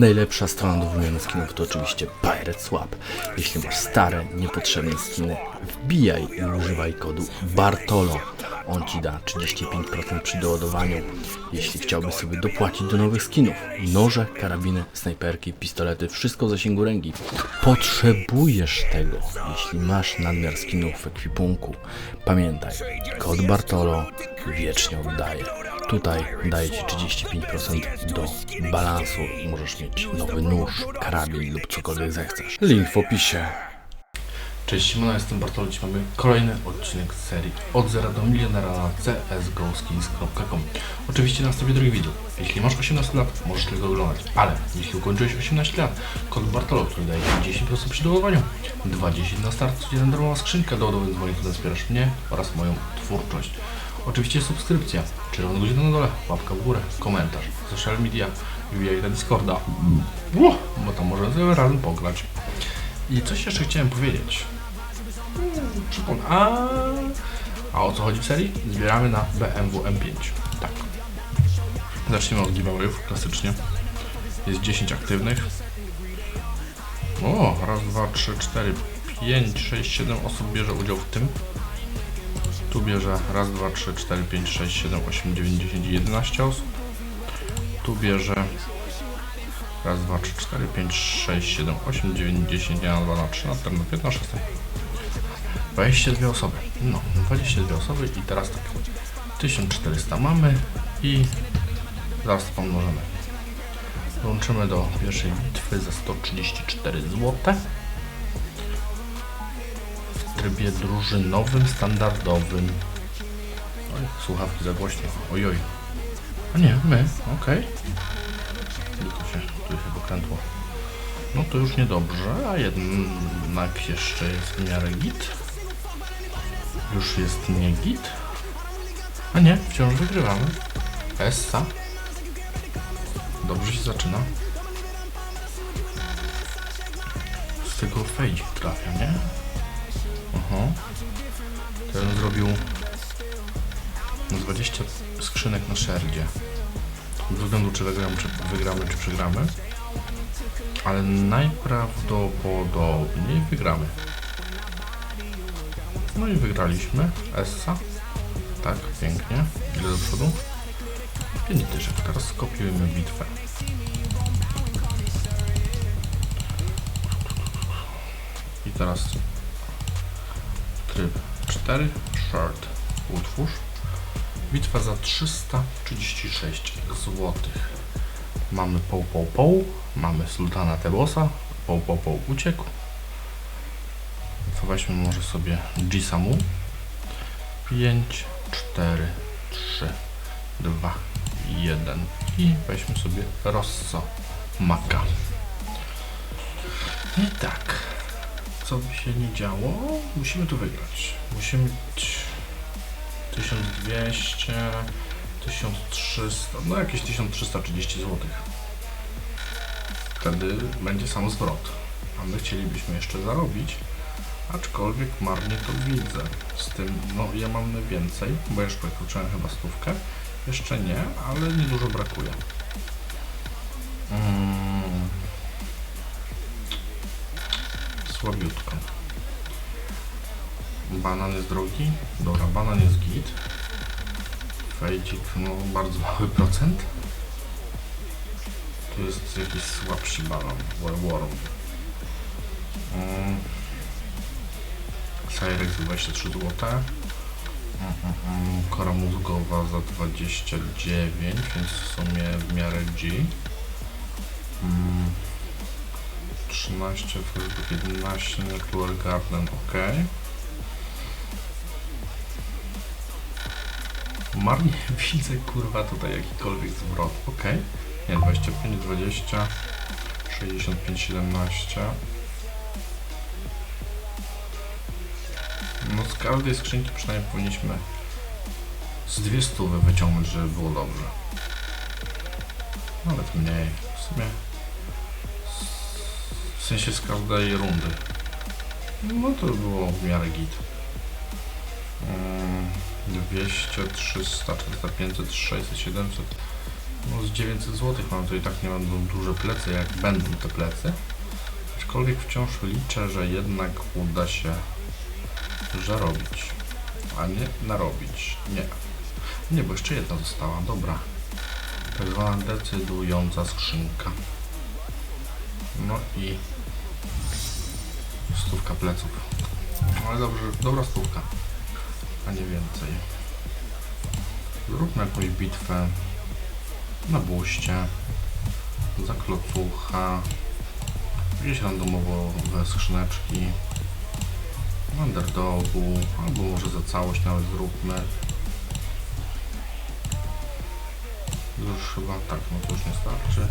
Najlepsza strona do wymiany skinów to oczywiście Pirate Swap. Jeśli masz stare, niepotrzebne skiny, wbijaj i używaj kodu BARTOLO. On Ci da 35% przy doładowaniu. Jeśli chciałbyś sobie dopłacić do nowych skinów, noże, karabiny, snajperki, pistolety, wszystko w zasięgu ręki. Potrzebujesz tego, jeśli masz nadmiar skinów w ekwipunku. Pamiętaj, kod BARTOLO wiecznie oddaje. Tutaj daje Ci 35% do balansu możesz mieć nowy nóż, karabin lub cokolwiek zechcesz. Link w opisie. Cześć, Simona, jestem Bartolo. Dziś mamy kolejny odcinek z serii Od zera do milionera na csgoskins.com Oczywiście na stopie drogi widzów. Jeśli masz 18 lat, możesz tego oglądać, ale jeśli ukończyłeś 18 lat, kod Bartolo, który daje Ci 10% przy doładowaniu, 20 na start, codzienna darmowa skrzynka doładowy dzwoni, to wspierasz mnie oraz moją twórczość. Oczywiście subskrypcja, czerwony guzik na dole, łapka w górę, komentarz, social media, wbijaj na Discorda, Ło, bo tam możemy razem pograć. I coś jeszcze chciałem powiedzieć. Przypomnę. A, a o co chodzi w serii? Zbieramy na BMW M5. Tak. Zaczniemy od giveawayów, klasycznie. Jest 10 aktywnych. O, raz, dwa, trzy, cztery, pięć, sześć, siedem osób bierze udział w tym. Tu bierze raz, dwa, trzy, cztery, pięć, sześć, siedem, osiem, dziewięć, dziesięć, jedenaście osób. Tu bierze raz, dwa, trzy, cztery, pięć, sześć, siedem, osiem, dziewięć, dziesięć, nie na dwa, na trzy, na cztery, na pięć, na 16. 22 osoby. No, 22 osoby i teraz tak. 1400 mamy i zaraz to pomnożymy. Dołączymy do pierwszej bitwy za 134 zł. Trybie drużynowym, standardowym. Oj, słuchawki za głośno. Ojoj. A nie, my, okej. Tu się, tu się pokrętło. No to już niedobrze, a jednak jeszcze jest w miarę git. Już jest nie git. A nie, wciąż wygrywamy. Essa. Dobrze się zaczyna. Z tego fejdzik trafia, nie? Aha. Ten zrobił 20 skrzynek na szerdzie. Bez względu czy wygramy, czy wygramy, czy przegramy. Ale najprawdopodobniej wygramy. No i wygraliśmy. Essa. Tak, pięknie. Ile do przodu? 5 dyszek. Teraz skopiujemy bitwę. I teraz tryb 4. Short. Utwórz. Bitwa za 336 zł. Mamy poł, poł, poł. Mamy Sultana Tebosa. Poł, poł, poł uciekł. To weźmy może sobie Gisamu. 5, 4, 3, 2, 1 i weźmy sobie Rosso Maka. I tak, co by się nie działo, musimy tu wygrać. Musimy mieć 1200, 1300, no jakieś 1330 zł. Wtedy będzie sam zwrot. A my chcielibyśmy jeszcze zarobić. Aczkolwiek marnie to widzę. Z tym, no ja mam więcej, bo już przekroczyłem chyba stówkę. Jeszcze nie, ale niedużo brakuje. Słabiutko. Banan jest drogi? Dobra, banan jest git. Fejdzik, no bardzo mały procent. Tu jest jakiś słabszy banan, Worm. Mm. Cyrex za 23 zł. Mm, Kora mózgowa za 29, więc w sumie w miarę G. Mm, 13, Facebook 11, Network Garden ok. Marnie widzę kurwa tutaj jakikolwiek zwrot. Ok. Nie, 25, 20, 65, 17. No z każdej skrzynki przynajmniej powinniśmy z dwie stówy wyciągnąć, żeby było dobrze. Nawet mniej. W sumie sensie z każdej rundy. No to by było w miarę git. Mm, 200, 300, 400, 500, 600, 700, No z 900 zł mam, to i tak nie będą duże plecy, jak będą te plecy. Aczkolwiek wciąż liczę, że jednak uda się zarobić, a nie narobić. Nie. Nie, bo jeszcze jedna została, dobra. Tak zwana decydująca skrzynka. No i stówka pleców. Ale dobrze, dobra stówka, a nie więcej. Zróbmy jakąś bitwę na buście, za klocucha, gdzieś randomowo we skrzyneczki, underdogu, albo może za całość nawet zróbmy. Już chyba tak, no to już nie starczy.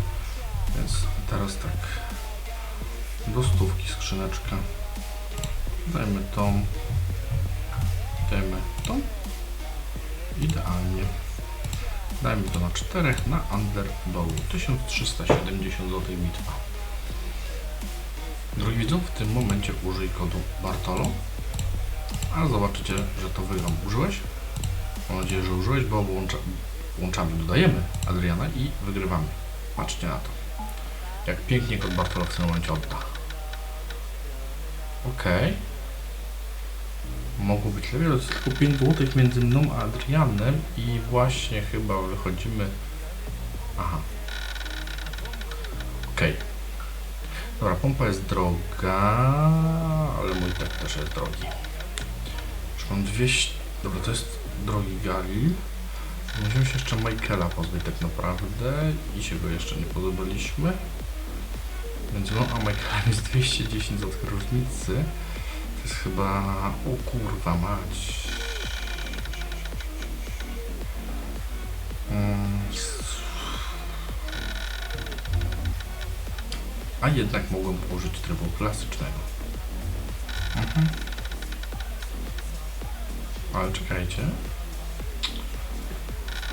Więc teraz tak. Do stówki skrzyneczka. Dajmy tą. Dajmy tą. Idealnie. Dajmy to na czterech na underdogu. 1370 zł bitwa. Drogi widzów, w tym momencie użyj kodu Bartolo. A zobaczycie, że to wygram. Użyłeś? Mam nadzieję, że użyłeś, bo łącza, łączami dodajemy Adriana i wygrywamy. Patrzcie na to. Jak pięknie kod Bartolo w tym momencie odda. Okej. Mogło być lepiej, ale tylko 5 zł między mną a Adrianem i właśnie chyba wychodzimy... Aha. Okej. Dobra, pompa jest droga, ale mój tak też jest drogi. Już mam 200... Dobra, to jest drogi Galil. Musimy się jeszcze Michaela pozbyć tak naprawdę i się go jeszcze nie podobaliśmy. Więc no, a Michaelem jest 210 zł różnicy. To jest chyba... O kurwa mać. Mm, A jednak mogłem użyć trybu klasycznego. Mhm. Ale czekajcie.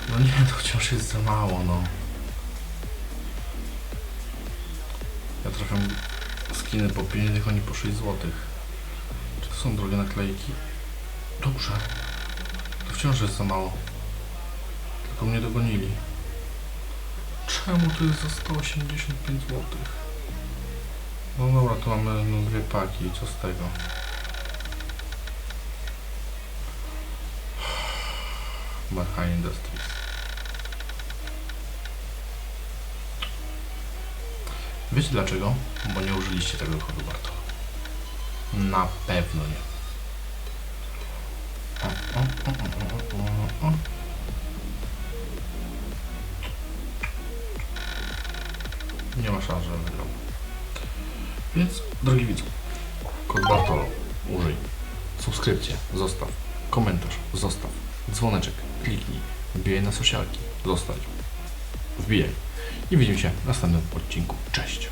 No nie, to wciąż jest za mało, no. Ja trafiam skiny po 5, oni po 6 zł. To są drogie naklejki? Dobrze. To wciąż jest za mało. Tylko mnie dogonili. Czemu to jest za 185 zł? No dobra, tu mamy no, dwie paki i co z tego? Macha Industries. Wiecie dlaczego? Bo nie użyliście tego kodu Bartol. Na pewno nie. Nie ma szans, że wygrał. Więc, drogi widzu, kod Bartolo użyj. Subskrypcję zostaw. Komentarz zostaw. Dzwoneczek kliknij. Wbijaj na socialki. Zostać. Wbijaj. I widzimy się w następnym odcinku. Cześć.